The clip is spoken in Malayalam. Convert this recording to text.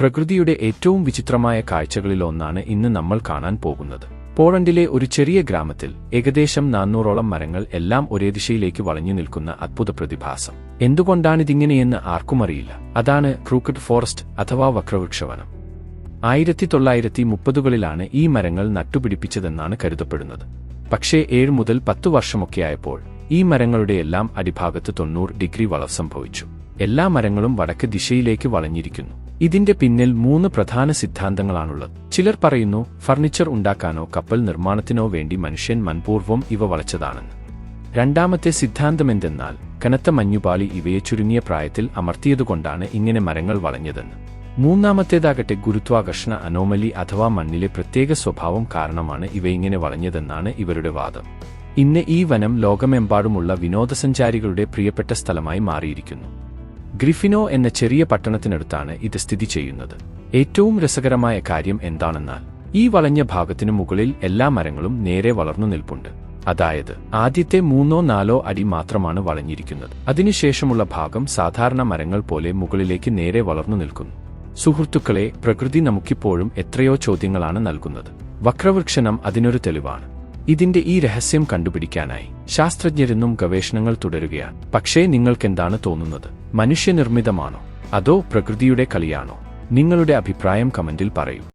പ്രകൃതിയുടെ ഏറ്റവും വിചിത്രമായ കാഴ്ചകളിലൊന്നാണ് ഇന്ന് നമ്മൾ കാണാൻ പോകുന്നത്. പോളണ്ടിലെ ഒരു ചെറിയ ഗ്രാമത്തിൽ ഏകദേശം നാനൂറോളം മരങ്ങൾ എല്ലാം ഒരേ ദിശയിലേക്ക് വളഞ്ഞു നിൽക്കുന്ന അത്ഭുത പ്രതിഭാസം. എന്തുകൊണ്ടാണിതിങ്ങനെയെന്ന് ആർക്കും അറിയില്ല. അതാണ് ക്രൂക്കറ്റ് ഫോറസ്റ്റ് അഥവാ വക്രവൃക്ഷവനം. ആയിരത്തി തൊള്ളായിരത്തി മുപ്പതുകളിലാണ് ഈ മരങ്ങൾ നട്ടുപിടിപ്പിച്ചതെന്നാണ് കരുതപ്പെടുന്നത്. പക്ഷേ ഏഴ് മുതൽ പത്തു വർഷമൊക്കെയായപ്പോൾ ഈ മരങ്ങളുടെയെല്ലാം അടിഭാഗത്ത് തൊണ്ണൂറ് ഡിഗ്രി വളർ സംഭവിച്ചു. എല്ലാ മരങ്ങളും വടക്ക് ദിശയിലേക്ക് വളഞ്ഞിരിക്കുന്നു. ഇതിന്റെ പിന്നിൽ മൂന്ന് പ്രധാന സിദ്ധാന്തങ്ങളാണുള്ളത്. ചിലർ പറയുന്നു ഫർണിച്ചർ ഉണ്ടാക്കാനോ കപ്പൽ നിർമ്മാണത്തിനോ വേണ്ടി മനുഷ്യൻ മൻപൂർവം ഇവ വളച്ചതാണെന്ന്. രണ്ടാമത്തെ സിദ്ധാന്തമെന്തെന്നാൽ കനത്ത മഞ്ഞുപാളി ഇവയെ ചുരുങ്ങിയ പ്രായത്തിൽ അമർത്തിയതുകൊണ്ടാണ് ഇങ്ങനെ മരങ്ങൾ വളഞ്ഞതെന്ന്. മൂന്നാമത്തേതാകട്ടെ ഗുരുത്വാകർഷണ അനോമലി അഥവാ മണ്ണിലെ പ്രത്യേക സ്വഭാവം കാരണമാണ് ഇവയിങ്ങനെ വളഞ്ഞതെന്നാണ് ഇവരുടെ വാദം. ഇന്ന് ഈ വനം ലോകമെമ്പാടുമുള്ള വിനോദസഞ്ചാരികളുടെ പ്രിയപ്പെട്ട സ്ഥലമായി മാറിയിരിക്കുന്നു. ഗ്രിഫിനോ എന്ന ചെറിയ പട്ടണത്തിനടുത്താണ് ഇത് സ്ഥിതി ചെയ്യുന്നത്. ഏറ്റവും രസകരമായ കാര്യം എന്താണെന്നാൽ ഈ വളഞ്ഞ ഭാഗത്തിനു മുകളിൽ എല്ലാ മരങ്ങളും നേരെ വളർന്നു നിൽപ്പുണ്ട്. അതായത് ആദ്യത്തെ മൂന്നോ നാലോ അടി മാത്രമാണ് വളഞ്ഞിരിക്കുന്നത്. അതിനുശേഷമുള്ള ഭാഗം സാധാരണ മരങ്ങൾ പോലെ മുകളിലേക്ക് നേരെ വളർന്നു നിൽക്കുന്നു. സുഹൃത്തുക്കളെ പ്രകൃതി നമുക്കിപ്പോഴും എത്രയോ ചോദ്യങ്ങളാണ് നൽകുന്നത്. വക്രവൃക്ഷണം അതിനൊരു തെളിവാണ്. ഇതിന്റെ ഈ രഹസ്യം കണ്ടുപിടിക്കാനായി ശാസ്ത്രജ്ഞരെന്നും ഗവേഷണങ്ങൾ തുടരുകയാണ്. പക്ഷേ നിങ്ങൾക്കെന്താണ് തോന്നുന്നത്? മനുഷ്യനിർമ്മിതമാണോ? അതോ പ്രകൃതിയുടെ കളിയാണോ? നിങ്ങളുടെ അഭിപ്രായം കമന്റിൽ പറയൂ.